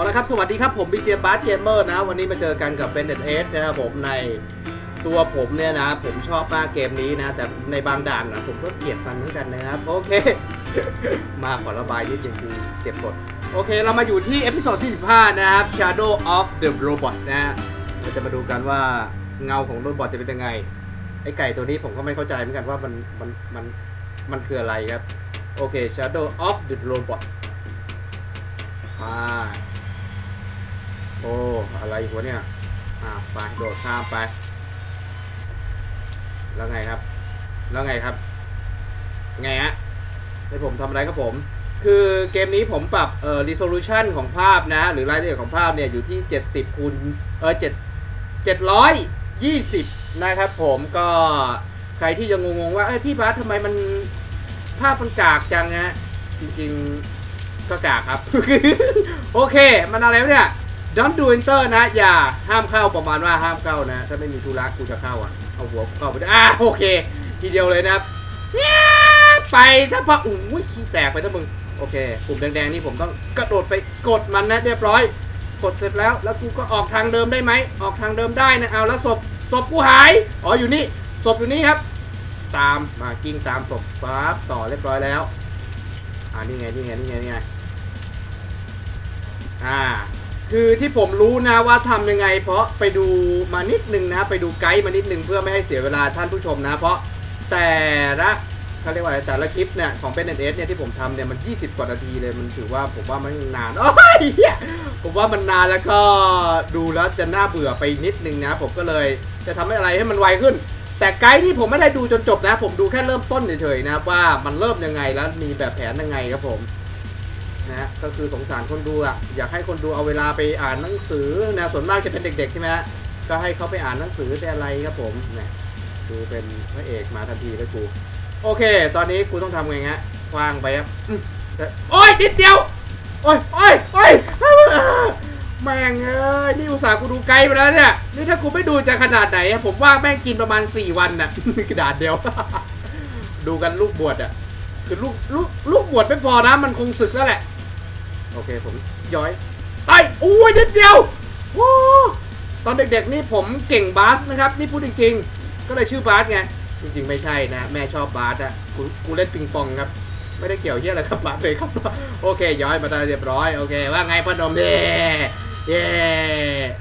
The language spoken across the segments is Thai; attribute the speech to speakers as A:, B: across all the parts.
A: เอาละครับ สวัสดีครับผมบีเจบาร์เกมเมอร์นะ วันนี้มาเจอกันกับเป็นเดเอสนะครับผมในตัวผมเนี่ยนะ ผมชอบมากเกมนี้นะ แต่ในบางด่านนะผมก็เกลียดมันเหมือนกันนะครับ โอเค มาขอระบายนิดนึงคือเก็บกด โอเค เรามาอยู่ที่เอพิโซดที่15 นะครับ Shadow of the Robot นะฮะเราจะมาดูกันว่าเงาของโรบอทจะเป็นยังไง ไอไก่ตัวนี้ผมก็ไม่เข้าใจเหมือนกันว่ามันมันมันมันคืออะไรครับ โอเค Shadow of the Robot มา โอ้ อะไรหัวเนี่ยอ่าไปโดดข้ามไป แล้วไงครับ แล้วไงครับ ไงฮะให้ผมทำอะไรครับผม คือเกมนี้ผมปรับเอ่อ resolution ของภาพนะ หรือรายละเอียดของภาพเนี่ย อยู่ที่ 70คูณเออ7 720 นะครับผมก็ใครที่ยังงงๆว่าเอ้ยพี่บาสทำไมมันภาพมันกากจังฮะจริงๆก็กากครับ โอเค มันอะไรเนี่ย don't do enter นะ อย่าห้ามเข้าประมาณว่าห้ามเข้านะ ถ้าไม่มีธุระกูจะเข้าอะ เอาหัวเข้าไปด้อ่าโอเค ทีเดียวเลยนะครับไปถ้าพะอุ้ยขี้แตกไปถ้ามึง โอเคปุ่มแดงๆนี่ผมต้องกระโดดไปกดมันนะเรียบร้อย กดเสร็จแล้วแล้วกูก็ออกทางเดิมได้ไหมออกทางเดิมได้นะเอาแล้วศพศพกูหายอ๋ออยู่นี่ศพอยู่นี่ครับ ตามมากิ้งตามศพปั๊บต่อเรียบร้อยแล้วอ่านี่ไงนี่ไงนี่ไงนี่ไงอ่า คือที่ผมรู้นะว่าทำยังไง เพราะไปดูมานิดนึงนะ ไปดูไกด์มานิดนึงเพื่อไม่ให้เสียเวลาท่านผู้ชมนะ เพราะแต่ละเขาเรียกว่าอะไรแต่ละคลิปเนี่ยของเป็นเอสเนี่ยที่ผมทำเนี่ยมัน 20 กว่านาทีเลยมันถือว่าผมว่ามันนานโอ้ยเหี้ยผมว่ามันนานแล้วก็ดูแล้วจะน่าเบื่อไปนิดนึงนะ ผมก็เลยจะทำให้อะไรให้มันไวขึ้น แต่ไกด์นี่ผมไม่ได้ดูจนจบนะ ผมดูแค่เริ่มต้นเฉยๆนะว่ามันเริ่มยังไงแล้วมีแบบแผนยังไงครับผม นะฮะก็คือสงสารคนดูอะอยากให้คนดูเอาเวลาไปอ่านหนังสือนะส่วนมากจะเป็นเด็กๆใช่ไหมฮะก็ให้เขาไปอ่านหนังสือแต่อะไรครับผมเนี่ยดูเป็นพระเอกมาทันทีเลยกูโอเค ตอนนี้กูต้องทำไงฮะคว้างไปครับอืมแต่โอ้ยนิดเดียว โอ้ยโอ้ยโอ้ยแม่งเอ้ยนี่อุตส่าห์กูดูไกลไปแล้วเนี่ย นี่ถ้ากูไม่ดูจะขนาดไหนอะผมว่าแม่งกินประมาณ 4 วันน่ะ กระดาษเดียว ดูกันลูกบวชอะ คือลูกลูกลูกบวชไม่พอนะ มันคงศึกแล้วแหละ โอเคผมย้อยไอ้อุ้ยนิดเดียวว้าตอนเด็กๆนี่ผมเก่งบาสนะครับ นี่พูดจริงๆ ก็เลยชื่อบาสไง จริงๆไม่ใช่นะ แม่ชอบบาสอะกูกูเล่นปิงปองครับ ไม่ได้เกี่ยวเยี่ยอะไรกับบาสเลยครับ โอเค ย้อยมาได้เรียบร้อย โอเค ว่าไงพนมเย่เย่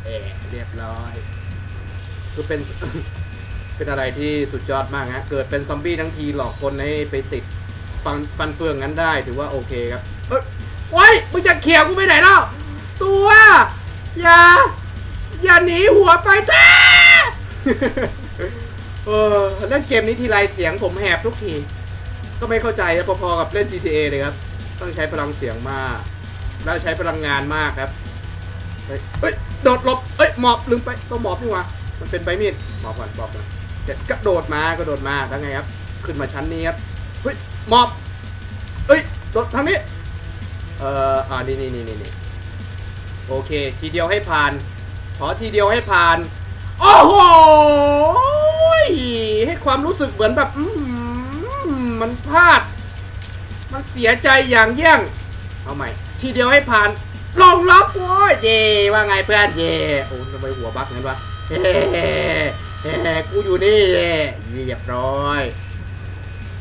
A: เอ่เรียบร้อย คือเป็น เป็นอะไรที่สุดยอดมากฮะ เกิดเป็นซอมบี้ทั้งทีหลอกคนให้ไปติด ฟันฟันเฟืองงั้นได้ถือว่าโอเคครับเอ้ยโอ้ยมึงจะเขี่ยวกูไปไหนแล้วตัวอย่าอย่าหนีหัวไปแท้เออเล่นเกมนี้ทีไรเสียงผมแหบทุกที ก็ไม่เข้าใจนะพอๆกับเล่น GTA เลยครับ ต้องใช้พลังเสียงมาก แล้วใช้พลังงานมากครับเฮ้ยโดดหลบเอ้ยหมอบลืมไปต้องหมอบนี่ว่ามันเป็นใบมีดหมอบก่อนหมอบก่อนเสร็จกระโดดมากระโดดมาแล้วไงครับ ขึ้นมาชั้นนี้ครับเฮ้ย หมอบเอ้ยโดทางนี้ เอ่อ อ่า นี่นี่นี่นี่นี่โอเค ทีเดียวให้ผ่าน ขอทีเดียวให้ผ่าน โอ้โห ให้ความรู้สึกเหมือนแบบมันพลาด มันเสียใจอย่างยิ่งเอาใหม่ ทีเดียวให้ผ่าน ลงล็อกโว้ยเย่ว่าไงเพื่อนเย่โอ้ทำไมหัวบักงั้นวะเฮ้เฮ้กูอยู่นี่เย่เรียบร้อย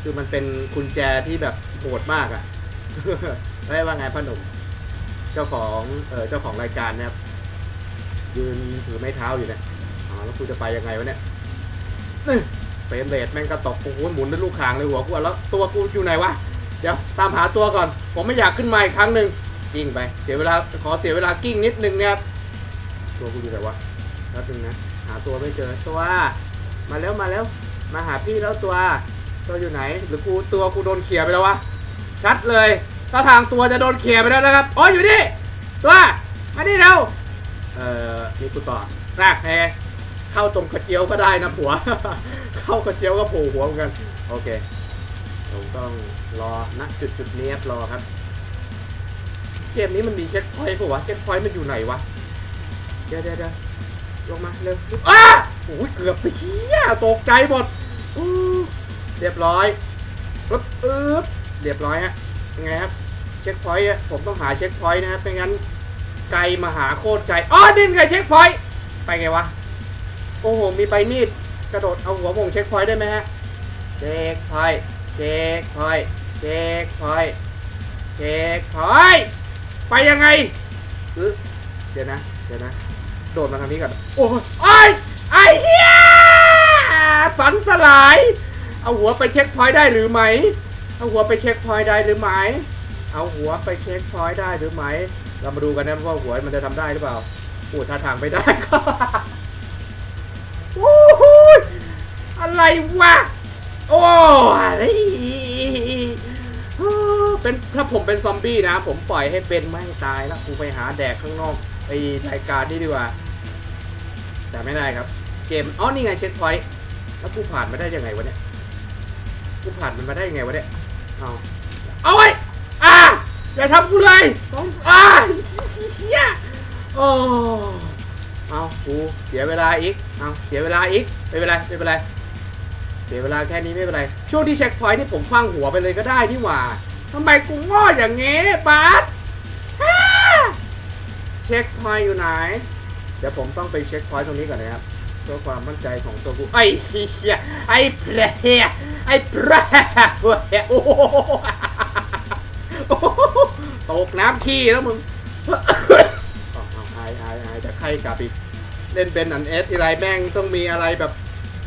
A: คือมันเป็นกุญแจที่แบบโหดมากอะ่ะ ไม่ว่าไงพ่อหนุ่ม เจ้าของเออเจ้าของรายการนะครับ ยืนถือไม้เท้าอยู่เนี่ยอ๋อแล้วกูจะไปยังไงวะเนี่ยเฟรมเรทแม่งก็ตกโอ้โหหมุนด้วยลูกคางเลยหัวกูอะแล้วตัวกูอยู่ไหนวะ เดี๋ยวตามหาตัวก่อน ผมไม่อยากขึ้นมาอีกครั้งหนึ่งกิ้งไป เสียเวลาขอเสียเวลากิ้งนิดนึงนะครับ ตัวกูอยู่ไหนวะแป๊บนึงนะ หาตัวไม่เจอตัวมาแล้วมาแล้ว มาหาพี่แล้วตัว ตัวอยู่ไหน หรือกูตัวกูโดนเขี่ยไปแล้ววะ ชัดเลยถ้าทางตัวจะโดนเขี่ยไปแล้วนะครับ อ๋ออยู่นี่ ตัว มานี่เร็วเอ่อมีกูต่อนะแฮเข้าตรงกระเจียวก็ได้นะผัว เข้ากระเจียวก็โผล่หัวเหมือนกัน โอเคผมต้องรอณจุดจุดนี้รอครับ เกมนี้มันมีเช็คพอยต์ปะวะ เช็คพอยต์มันอยู่ไหนวะ เดี๋ยวเดี๋ยวเด้ลงมาเร็วอ้าโอ้ยเกือบไปเฮียตกใจหมดอู้ เรียบร้อยปึ๊บอึ๊บเรียบร้อยฮะยังไงครับ เช็คพอยต์ผมต้องหาเช็คพอยต์นะครับไม่งั้นไกลมาหาโคตรไกลอ๋อนี่ไงเช็คพอยต์ไปไงวะโอ้โหมีใบมีดกระโดดเอาหัวมงเช็คพอยต์ได้ไหมฮะเช็คพอยต์เช็คพอยต์เช็คพอยต์เช็คพอยต์ไปยังไงเออเดี๋ยวนะเดี๋ยวนะ โดดมาทางนี้ก่อนโอ้ยไอ้ยไอ้เหี้ยฝันสลาย เอาหัวไปเช็คพอยต์ได้หรือไม่เอาหัวไปเช็คพอยต์ได้หรือไม่เอาหัวไปเช็คพอยต์ได้หรือไม่เรามาดูกันนะว่าหัวมันจะทำได้หรือเปล่าโอ้ท่าทางไม่ได้ก็โอ้โหอะไรวะ โอ้อะไรเป็นถ้าผมเป็นซอมบี้นะ ผมปล่อยให้เป็นไม่งตายแล้วกูไปหาแดกข้างนอกไอรายการนี่ดีกว่า แต่ไม่ได้ครับ เกมอ๋อนี่ไงเช็คพอยต์แล้วกูผ่านมาได้ยังไงวะเนี่ย กูผ่านมันมาได้ยังไงวะเนี่ย เอาเอาไว้อ่าอย่าทำกูเลยต้องอ่าเฮียโอ้เอากูเสียเวลาอีก เอาเสียเวลาอีก ไม่เป็นไร ไม่เป็นไร เสียเวลาแค่นี้ไม่เป็นไร ช่วงที่เช็คพอยต์นี่ผมคว้างหัวไปเลยก็ได้ที่หว่าทำไมกูโง่อย่างเงี้บาสอ่าเช็คพอยต์อยู่ไหน เดี๋ยวผมต้องไปเช็คพอยต์ตรงนี้ก่อนนะครับเพื่อความมั่นใจของตัวกูไอ้เหี้ยไอ้เพลไอ้เพลโอ้โหตกน้ำขี้แล้วมึงเอาเอาอายอายอายแต่ไข้กลับอีก เล่นเป็นอันเอสทีไรแม่งต้องมีอะไรแบบ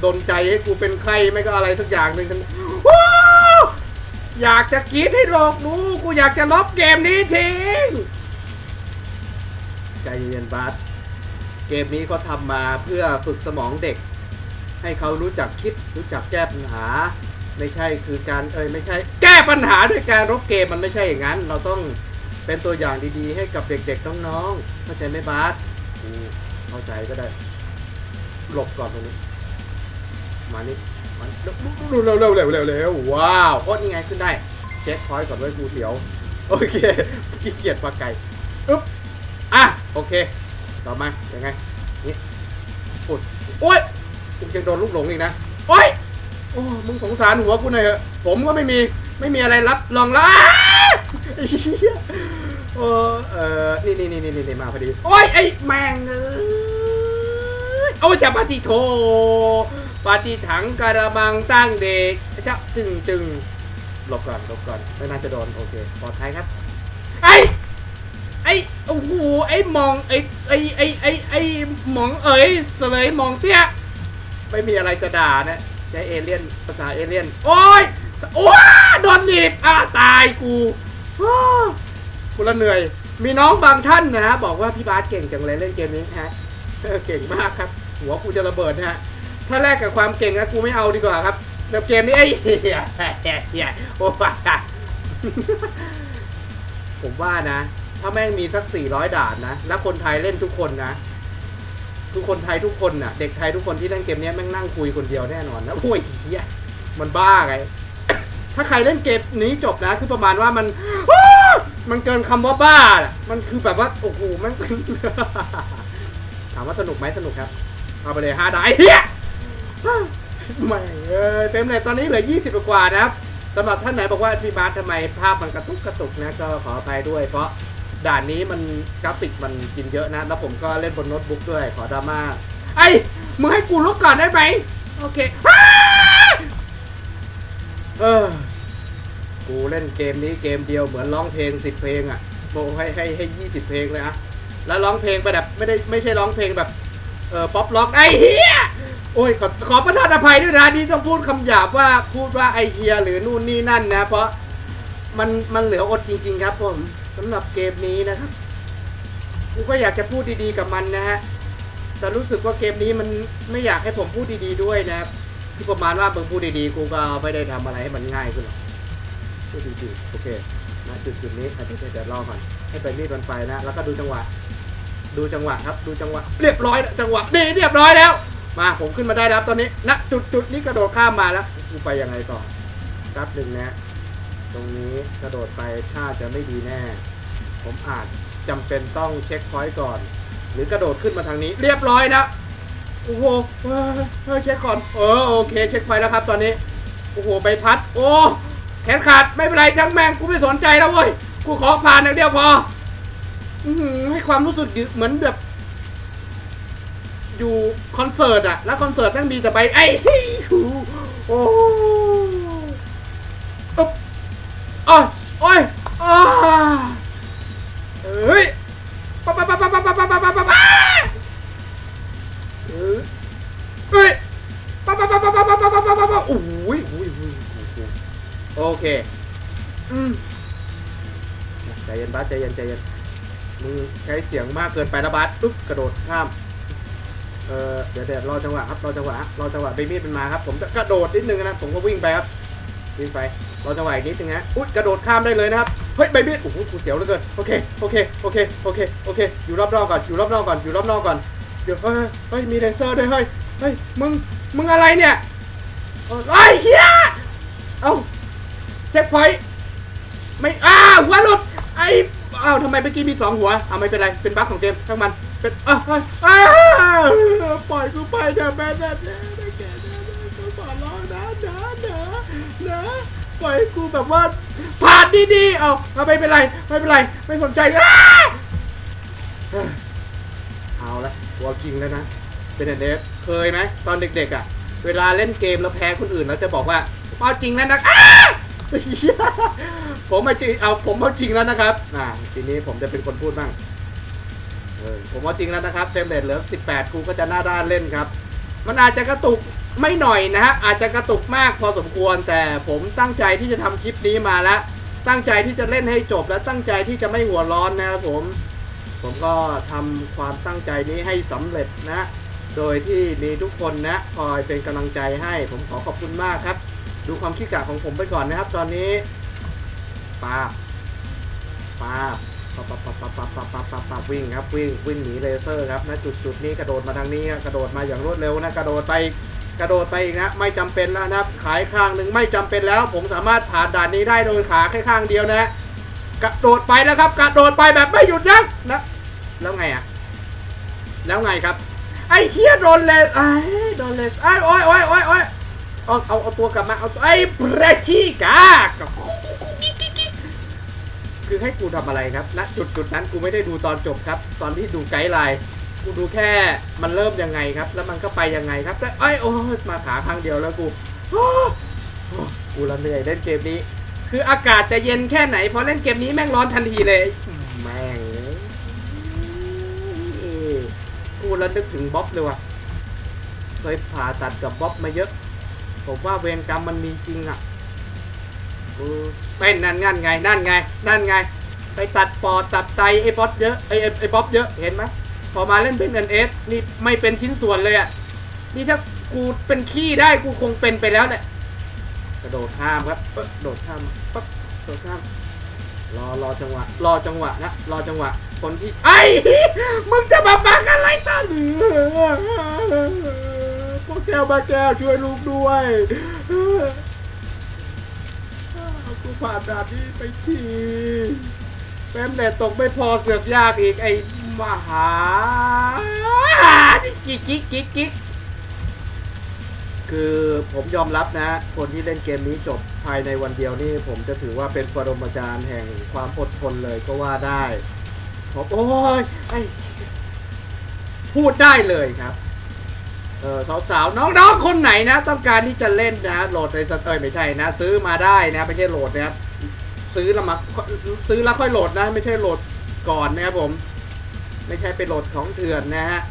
A: ดนใจให้กูเป็นไข้ไม่ก็อะไรสักอย่างหนึ่งทั้งว้าวอยากจะกรีดให้โลกรู้กูอยากจะลบเกมนี้ทิ้งใจเย็นๆบาส เกมนี้เขาทำมาเพื่อฝึกสมองเด็ก ให้เขารู้จักคิดรู้จักแก้ปัญหา ไม่ใช่คือการเอ้ยไม่ใช่ แก้ปัญหาด้วยการรบเกมมันไม่ใช่อย่างนั้น เราต้องเป็นตัวอย่างดีๆ ให้กับเด็กๆน้องๆเข้าใจไหมบาสเข้าใจก็ได้ หลบก่อนตรงนี้ มานี่มาเร็วเร็วเร็วเร็วเร็วเร็วว้าวโอ้นี่ไงขึ้นได้ เช็คพอยต์ก่อนไว้กูเสียว โอเคขี้เกียจปลาไก่อึ๊บอะโอเค ต่อมายังไงนี่ปุดโอ๊ยกูยังโดนลูกหลงอีกนะโอ๊ยโอ้มึงสงสารหัวกูหน่อยเถอะผมก็ไม่มีไม่มีอะไรรับรองละอ้าไอ้เออนี่นี่นี่นี่นี่มาพอดีโอ๊ยไอ้แมงเอ้ยโอ้ยจะปาติโทปาติถังกระบังตั้งเด็กจ้าตึงตึงหลบก่อนหลบก่อนไม่น่าจะโดนโอเคปลอดภัยครับ โอ้โหไอ้มองไอ้ไอ้ไอ้ไอ้ไอ้หมองเอ๋ยเสลยมองเตี้ยไม่มีอะไรจะด่านะใช้เอเลี่ยนภาษาเอเลี่ยนโอ้ยโอ้ยโดนหนีบอ่าตายกูกูละเหนื่อย มีน้องบางท่านนะฮะบอกว่าพี่บาสเก่งจังเลยเล่นเกมนี้ฮะเก่งมากครับ หัวกูจะระเบิดนะฮะถ้าแลกกับความเก่งนะกูไม่เอาดีกว่าครับแล้วเกมนี้ไอ้เหี้ยเหี้ยโอ้ยผมว่านะ ถ้าแม่งมีสัก 400 ด่านนะ แล้วคนไทยเล่นทุกคนนะ ทุกคนไทยทุกคนน่ะ เด็กไทยทุกคนที่เล่นเกมนี้แม่งนั่งคุยคนเดียวแน่นอนนะโอ้ยเฮียมันบ้าไง ถ้าใครเล่นเกมนี้จบนะ คือประมาณว่ามัน มันเกินคำว่าบ้าอะมันคือแบบว่า โอ้โหแมันถามว่าสนุกไหมสนุกครับ เอาไปเลยห้าดาวไอ้เฮียไม่เออเต็มเลยตอนนี้เหลือ 20 กว่านะครับสำหรับท่านไหนบอกว่าพี่บาสทำไมภาพมันกระตุกกระตุกนะก็ขออภัยด้วยเพราะ ด่านนี้มันกราฟิกมันกินเยอะนะ แล้วผมก็เล่นบนโน้ตบุ๊กด้วยขอดราม่าไอ้มึงให้กูลุกก่อนได้ไหมโอเคเออกูเล่นเกมนี้เกมเดียวเหมือนร้องเพลงสิบเพลงอะโบให้ให้ให้ยี่สิบเพลงเลยอะแล้วร้องเพลงไปแบบไม่ได้ไม่ใช่ร้องเพลงแบบเออป๊อปล็อกไอ้เฮียโอ้ยขอขอประทานอภัยด้วยนะนี่ต้องพูดคำหยาบว่าพูดว่าไอเฮียหรือนู่นนี่นั่นนะ เพราะมันมันเหลืออดจริง ๆ ครับผม สำหรับเกมนี้นะครับ กูก็อยากจะพูดดีๆกับมันนะฮะ แต่รู้สึกว่าเกมนี้มันไม่อยากให้ผมพูดดีๆด้วยนะครับที่ประมาณว่ามึงพูดดีๆ กูก็ไม่ได้ทำอะไรให้มันง่ายขึ้นหรอกพูดดีๆโอเคนะจุดจุดๆนี้อาจจะรอก่อนให้ไปรีดมันไปนะ แล้วก็ดูจังหวะ ดูจังหวะครับ ดูจังหวะ เรียบร้อยจังหวะนี่เรียบร้อยแล้ว มาผมขึ้นมาได้แล้วตอนนี้ณจุดจุดนี้กระโดดข้ามมาแล้วกูไปยังไงต่อครับหนึ่งนะ ตรงนี้กระโดดไปถ้าจะไม่ดีแน่ ผมอาจจำเป็นต้องเช็คพอยต์ก่อน หรือกระโดดขึ้นมาทางนี้เรียบร้อยนะโอ้โหเฮ้ยเช็คก่อนเออโอเค เช็คพอยต์แล้วครับตอนนี้โอ้โหใบพัด โอ้แขนขาดไม่เป็นไรจังแมงกูไม่สนใจแล้วเว้ยกูขอผ่านอย่างเดียวพอให้ความรู้สึกเหมือนแบบ อยู่คอนเสิร์ตอะแล้วคอนเสิร์ตแม่งมีแต่ใบไอ้โอ้ โอ้ยอ้าเฮ้ยปะปะปะปะปะปะปะปะปะปะปะเออเฮ้ยปะปะปะปะปะปะปะปะปะปะปะโอ้ยโอ้ยโอ้ยโอ้ยโอเคอืมใจเย็นบัสใจเย็นใจเย็นมึงใช้เสียงมากเกินไปนะบัสปึ๊บกระโดดข้ามเออเดี๋ยวเดี๋ยวรอจังหวะครับรอจังหวะรอจังหวะเบมีดมันมาครับ ผมจะกระโดดนิดนึงนะผมก็วิ่งไปครับ วิ่งไปรอจังหวะอีกนิดนึงนะอุ้ยกระโดดข้ามได้เลยนะครับ เฮ้ยเบมีดโอ้โหกูเสียวเหลือเกิน โอเค โอเค โอเค โอเค โอเค อยู่รอบๆก่อน อยู่รอบๆก่อน อยู่รอบๆก่อน เดี๋ยว เฮ้ย เฮ้ย มีเลเซอร์ด้วย เฮ้ย เฮ้ย มึง มึงอะไรเนี่ยไอ้เหี้ยเอ้าเช็คพอยต์ไม่ อ้าหัวหลุด ไอ้อ้าวทำไมเมื่อกี้มีสองหัวอ่าไม่เป็นไร เป็นบั๊กของเกมทั้งมัน เป็นอ้าวอ้าวปล่อยกูไปเถอะแม่นะน ปล่อยให้กูแบบว่าผ่านดีๆเอาเอาไม่เป็นไรไม่เป็นไรไม่สนใจอ้าเฮ้ยเอาละตัวจริงแล้วนะ เป็นเดฟเคยไหมตอนเด็กๆอะ เวลาเล่นเกมแล้วแพ้คนอื่นแล้วจะบอกว่าเอาจริงแล้วนะผมเอาจริงเอาผมเอาจริงแล้วนะครับอ่าทีนี้ผมจะเป็นคนพูดบ้างผมเอาจริงแล้วนะครับเฟรมเรทเหลือ18 กูก็จะหน้าด้านเล่นครับ มันอาจจะกระตุก ไม่หน่อยนะฮะอาจจะกระตุกมากพอสมควรแต่ผมตั้งใจที่จะทำคลิปนี้มาแล้ว ตั้งใจที่จะเล่นให้จบและตั้งใจที่จะไม่หัวร้อนนะครับผม ผมก็ทำความตั้งใจนี้ให้สำเร็จนะ โดยที่มีทุกคนนะคอยเป็นกำลังใจให้ ผมขอขอบคุณมากครับ ดูความขี้กะของผมไปก่อนนะครับ ตอนนี้ปาบปาบปับปับปับปับปับปับปับปับปับวิ่งครับวิ่งวิ่งหนีเลเซอร์ครับนะจุดจุดนี้กระโดดมาทางนี้กระโดดมาอย่างรวดเร็วนะกระโดดไป กระโดดไปอีกนะ ไม่จำเป็นแล้วนะครับ ขายข้างหนึ่งไม่จำเป็นแล้ว ผมสามารถผ่านด่านนี้ได้โดยขาแค่ข้างเดียวนะ กระโดดไปแล้วครับ กระโดดไปแบบไม่หยุดยั้งนะ แล้วไงอะแล้วไงครับ ไอ้เฮียโดนเลสไอ้โดนเลสไอ้โอ้ยโอ้ยโอ้ยโอ้ยเอาเอาเอาตัวกลับมาเอาไอ้พระชีกากับคือให้กูทำอะไรครับณจุดจุดนั้นกูไม่ได้ดูตอนจบครับ ตอนที่ดูไกด์ไลน์ กูดูแค่มันเริ่มยังไงครับ แล้วมันก็ไปยังไงครับแต่ไอ้ยโอ้ยมาขาข้งเดียวแล้วกูกูละเหนื่อยเล่นเกมนี้ คืออากาศจะเย็นแค่ไหนพอเล่นเกมนี้แม่งร้อนทันทีเลยแม่งกูระลึกถึงบ๊อบเลยว่ะเคยผ่าตัดกับบ๊อบมาเยอะ ผมว่าเวรกรรมมันมีจริงอะเป็นนั่นงั้นไงนั่นไงนั่นไง ไปตัดปอดตัดไตไอ้บ๊อบเยอะไอ้ไอ้บ๊อบเยอะเห็นไหม พอมาเล่นเป็นเอ็นเอสนี่ไม่เป็นชิ้นส่วนเลยอะ นี่ถ้ากูเป็นขี้ได้กูคงเป็นไปแล้วเนี่ยกระโดดข้ามครับปึ๊บโดดข้ามปั๊บโดดข้าม รอรอจังหวะ รอจังหวะนะรอจังหวะ คนที่ไอ้มึงจะมาบังอะไรตอนนี้พวกแก้วมาแก้วช่วยลูกด้วยเอากูผ่านด่านนี้ไปทีแป๊มแต่ตกไม่พอเสือกยากอีกไอ้ มหานี่กิ๊กกิ๊กกิ๊กกิ๊กคือผมยอมรับนะ คนที่เล่นเกมนี้จบภายในวันเดียวนี่ผมจะถือว่าเป็นปรมาจารย์แห่งความอดทนเลยก็ว่าได้ผมโอ้ยไอพูดได้เลยครับเออสาวๆน้องๆคนไหนนะ ต้องการที่จะเล่นนะโหลดในสเตอร์ไม่ใช่นะ ซื้อมาได้นะไม่ใช่โหลดนะครับซื้อแล้วมาซื้อแล้วค่อยโหลดนะ ไม่ใช่โหลดก่อนนะครับผม ไม่ใช่ไปโหลดของเถื่อนนะฮะ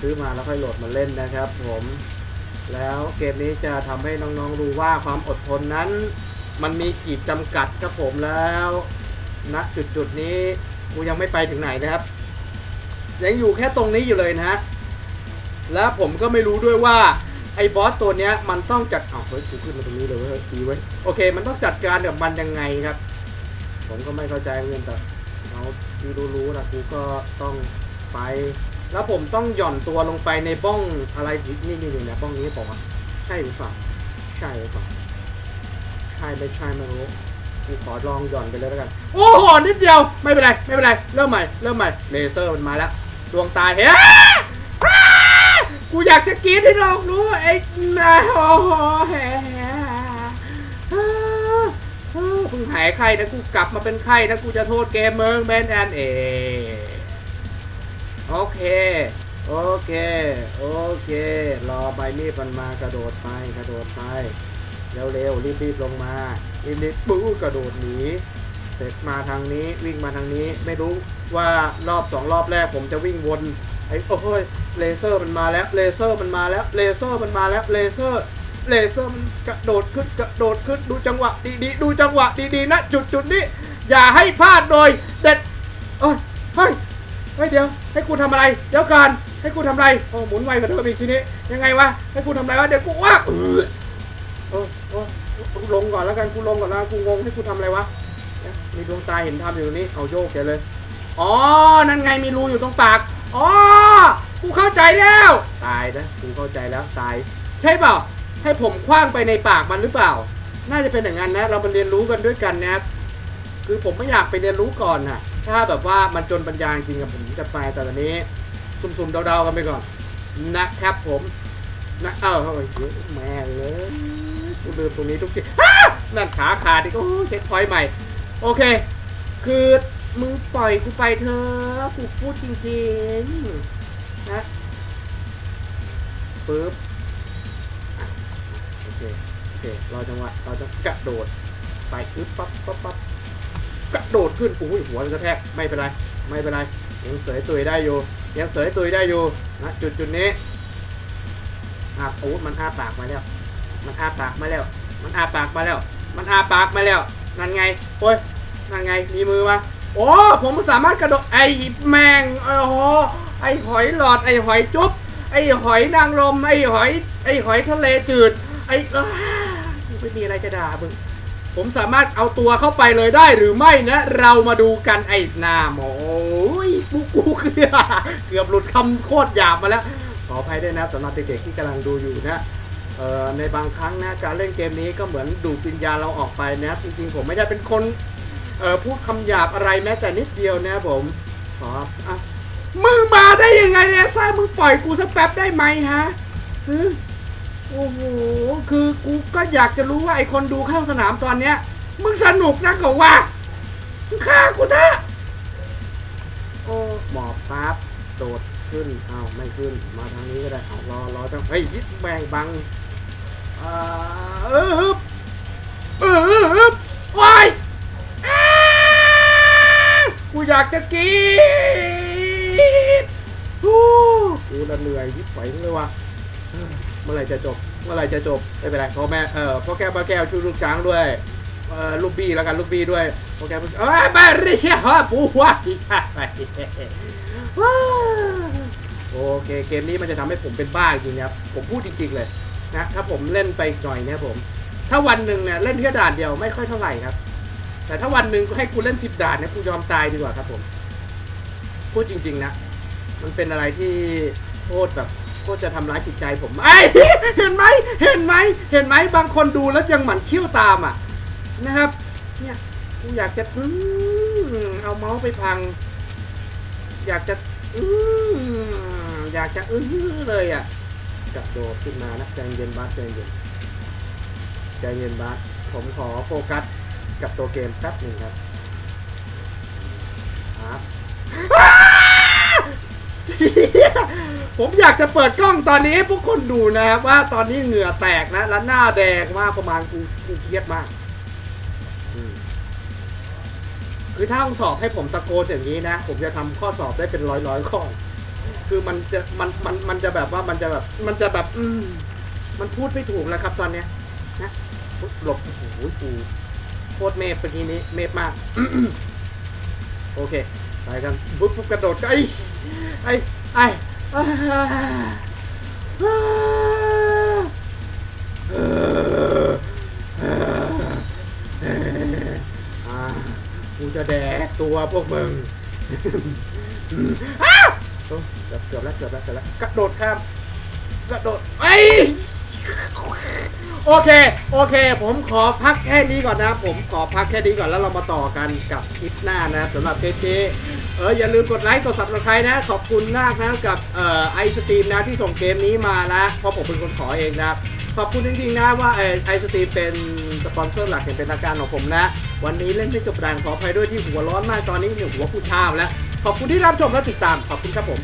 A: ซื้อมาแล้วค่อยโหลดมาเล่นนะครับผมแล้วเกมนี้จะทำให้น้องๆรู้ว่าความอดทนนั้น มันมีขีดจำกัดครับผมแล้วณจุดจุดๆนี้กูยังไม่ไปถึงไหนนะครับ ยังอยู่แค่ตรงนี้อยู่เลยนะฮะแล้วผมก็ไม่รู้ด้วยว่าไอ้บอสตัวเนี้ยมันต้องจัดอ้าวเฮ้ยกูขึ้นมาตรงนี้เลยเว้ยดีเว้โอเค มันต้องจัดการกับมันยังไงครับ ผมก็ไม่เข้าใจเหมือนกันแต่ เอาที่รู้ๆนะกูก็ต้องไป แล้วผมต้องหย่อนตัวลงไปในบ้องอะไรที่นี่นี่นี่นะบ้องนี้บอกว่าใช่หรือเปล่าใช่หรือเปล่าใช่ไม่ใช่ไม่รู้กูขอลองหย่อนไปเลยแล้วกัน โอ้โหนิดเดียวไม่เป็นไรไม่เป็นไรเริ่มใหม่เริ่มใหม่เลเซอร์มันมาแล้วดวงตาเฮ้ากูอยากจะกรีดให้โลกรู้ไอ้นะโอ้โหแฮ่อ้าเพิ่งหายไข้นะกูกลับมาเป็นไข้นะกูจะโทษเกมเมิงแบนแอนเอโอเค โอเค โอเค รอใบมีดมันมากระโดดไปกระโดดไป เร็วๆรีบๆลงมารีบๆปู้กระโดดหนีเสร็จมาทางนี้วิ่งมาทางนี้ไม่รู้ว่ารอบสองรอบแรกผมจะวิ่งวนไอ้โอ้ยเลเซอร์มันมาแล้วเลเซอร์มันมาแล้วเลเซอร์มันมาแล้วเลเซอร์ เลเซอร์มันกระโดดขึ้นกระโดดขึ้นดูจังหวะดีๆดูจังหวะดีๆนะจุดจุดๆนี้ อย่าให้พลาดโดยเด็ดเอ้ยเฮ้ยเฮ้ยเดี๋ยวให้กูทำอะไร เดี๋ยวก่อนให้กูทำอะไรโอ้หมุนไวกว่าเดิมอีกทีนี้ยังไงวะให้กูทำอะไรวะเดี๋ยวกูว่าเออโอ้โอ้กูลงก่อนแล้วกันกูลงก่อนนะกูงงให้กูทำอะไรวะมีดวงตาเห็นทำอยู่ตรงนี้เอาโยกแกเลยอ๋อนั่นไงมีรูอยู่ตรงปากอ๋อกูเข้าใจแล้ว ตายนะกูเข้าใจแล้วตาย ใช่เปล่า ให้ผมคว้างไปในปากมันหรือเปล่า น่าจะเป็นอย่างนั้นนะ เรามาเรียนรู้กันด้วยกันนะครับ คือผมไม่อยากไปเรียนรู้ก่อนนะถ้าแบบว่ามันจนปัญญาจริงกับผมจะไปแต่ตอนนี้ สุ่มๆเดาๆกันไปก่อน นะครับผมนะเอ้าเฮ้ยแม่เลยกูลืมตรงนี้ทุกทีนั่นขาขาดอีกโอ้เช็คพอยต์ใหม่ โอเค คือมึงปล่อยกูไปเถอะกูพูดจริงๆนะปึ๊บอ่ เคโอเคเรอจังหวะเราจะกระโดดไปปึ๊บปั๊บปั๊บปั๊บกระโดดขึ้นอุ้ยหัวกระแทกไม่เป็นไรไม่เป็นไรยังเสยตุยได้อยู่ยังเสยตุยได้อยู่นะจุดจุดนี้อาโอ้มันอาปากมาแล้ว มันอาปากมาแล้ว มันอาปากมาแล้ว มันอาปากมาแล้ว นั่นไงโอ้ยนั่นไงมีมือมาโอ้ผมสามารถกระโดดไอ้แมงโอ้โหไอ้หอยหลอดไอ้หอยจุ๊บไอ้หอยนางรมไอ้หอยไอ้หอยทะเลจืด ไอ้อ้าไม่มีอะไรจะด่ามึงผมสามารถเอาตัวเข้าไปเลยได้หรือไม่นะ เรามาดูกันไอ้หน้าหมอโอ้ยกูกูเกือบเกือบหลุดคำโคตรหยาบมาแล้ว ขออภัยด้วยนะสำหรับเด็กๆที่กำลังดูอยู่นะเอ่อในบางครั้งนะการเล่นเกมนี้ก็เหมือนดูดวิญญาณเราออกไปนะจริงๆผมไม่ได้เป็นคนพูดคำหยาบอะไรแม้แต่นิดเดียวนะผมขออะมึงมาได้ยังไงเนี่ยซ่ามึงปล่อยกูสักแป๊บได้ไหมฮะ โอ้โห คือกูก็อยากจะรู้ว่าไอคนดูข้างสนามตอนเนี้ย มึงสนุกนะเขาว่ามึงฆ่ากูเถอะโอ้หมอบปั๊บโดดขึ้นอ้าวไม่ขึ้น มาทางนี้ก็ได้เอารอรอจังเฮ้ยยิบแบงบังอ่าเออฮึบเออฮึบฮึบว้ายอ้ากูอยากจะกรีดฮู้กูละเหนื่อยยิบไหวเลยว่ะ เมื่อไรจะจบ เมื่อไรจะจบไม่เป็นไรพ่อแม่เออพ่อแก้วพ่อแก้วช่วยลูกจ้างด้วยเออลูกบี้แล้วกันลูกบี้ด้วยโอเคเอ้ยมาเรียกว่าปูว่าโอเคเกมนี้มันจะทำให้ผมเป็นบ้าจริงครับผมพูดจริงๆเลยนะถ้าผมเล่นไปหน่อยเนี่ยผม ถ้าวันหนึ่งเนี่ยเล่นแค่ด่านเดียวไม่ค่อยเท่าไหร่ครับ แต่ถ้าวันหนึ่งให้กูเล่นสิบด่านเนี่ยกูยอมตายดีกว่าครับผม พูดจริง ๆ นะ มันเป็นอะไรที่โคตรแบบ โคตรจะทำร้ายจิตใจผมไอ้ยเห็นไหมเห็นไหมเห็นไหมบางคนดูแล้วยังหมั่นเขี้ยวตามอะนะครับ เนี่ยกูอยากจะอืเอาเมาส์ไปพัง อยากจะอืมอยากจะอื้อเลยอะกระโดดขึ้นมานะใจเย็นบาสใจเย็นใจเย็นบาสผมขอโฟกัสกับตัวเกมแป๊บหนึ่งครับครับอ้า ผมอยากจะเปิดกล้องตอนนี้ให้พวกคนดูนะครับว่าตอนนี้เหงื่อแตกนะแล้วหน้าแดงมากประมาณกูกูเครียดมากคือถ้าต้องสอบให้ผมตะโกนอย่างนี้นะ ผมจะทำข้อสอบได้เป็นร้อยร้อยข้อ คือมันจะมันมันมันจะแบบว่ามันจะแบบ มันจะแบบ อืมมันพูดไม่ถูกแล้วครับ ตอนเนี้ยนะหลบโอ้โหกูโคตรเมฟเมื่อกี้นี้เมฟมาก โอเค ไปกันปุ๊บปุ๊บกระโดดก็ไอ้ไอ้ไอ้ กูจะแดกตัวพวกมึงเกือบเกือบแล้วเกือบแล้วเกือบแล้วกระโดดข้ามกระโดดไอโอเค โอเค ผมขอพักแค่นี้ก่อนนะ ผมขอพักแค่นี้ก่อนแล้วเรามาต่อกันกับคลิปหน้านะสำหรับเจ๊ เอออย่าลืมกดไลค์กด subscribe นะ ขอบคุณมากนะกับเอ่อไอสตรีมนะที่ส่งเกมนี้มานะเพราะผมเป็นคนขอเองนะขอบคุณจริงๆนะว่าไอสตรีมเป็นสปอนเซอร์หลักอย่างเป็นทางการของผมนะ วันนี้เล่นไม่จบแรงขออภัยด้วยที่หัวร้อนมากตอนนี้เนี่ยหัวผู้ชาบแล้ว ขอบคุณที่รับชมและติดตามขอบคุณครับผม